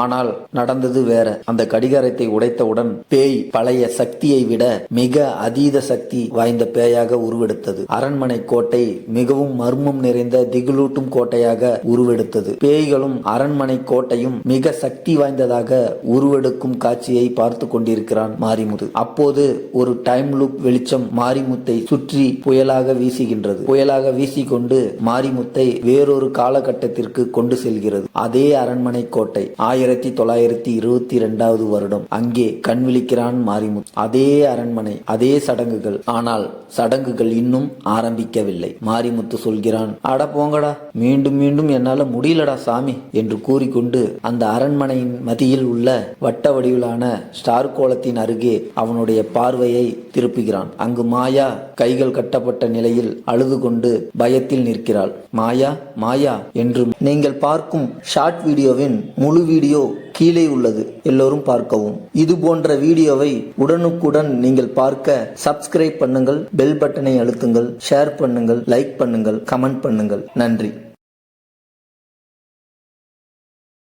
ஆனால் நடந்தது வேற. அந்த கடிகாரத்தை உடைத்தவுடன் பேய் பழைய சக்தியை விட மிக அதீத சக்தி வாய்ந்த பேயாக உருவெடுத்தது. அரண்மனை கோட்டை மிகவும் மர்மம் நிறைந்த திகிலூட்டும் கோட்டையாக உருவெடுத்தது. பேய்களும் அரண்மனை கோட்டையும் மிக சக்தி வாய்ந்ததாக உருவெடுக்கும் காட்சியை பார்த்து கொண்டிருக்கிறான் மாரிமுது அப்போது ஒரு டைம் லூப் வெளிச்சம் மாரிமுத்தை சுற்றி புயலாக வீசுகின்றது. புயலாக வீசிக்கொண்டு மாரிமுத்தை வேறொரு காலகட்டத்திற்கு கொண்டு செல்கிறது. அதே அரண்மனை கோட்டை. ஆயிரத்தி தொள்ளாயிரத்தி இருபத்தி இரண்டாவது வருடம். அங்கே கண் விழிக்கிறான் மாரிமுத்து. அதே அரண்மனை அதே சடங்குகள். ஆனால் சடங்குகள் இன்னும் ஆரம்பிக்கவில்லை. மாரிமுத்து சொல்கிறான் அட போங்கடா. மீண்டும் மீண்டும் என்னால முடியலடா சாமி என்று கூறிக்கொண்டு அந்த அரண்மனையின் மதியில் உள்ள வட்ட வடிவிலான ஸ்டார் கோலத்தின் அருகே அவனுடைய பார்வையை திருப்புகிறான். அங்கு மாயா கைகள் கட்டப்பட்ட நிலையில் அழுது கொண்டு பயத்தில் நிற்கிறாள். மாயா மாயா என்று நீங்கள் பார்க்கும் ஷார்ட் வீடியோவின் முழு வீடியோ வீடியோ கீழே உள்ளது. எல்லோரும் பார்க்கவும். இது போன்ற வீடியோவை உடனுக்குடன் நீங்கள் பார்க்க சப்ஸ்கிரைப் பண்ணுங்கள் பெல் பட்டனை அழுத்துங்கள் ஷேர் பண்ணுங்கள் லைக் பண்ணுங்கள் கமெண்ட் பண்ணுங்கள். நன்றி.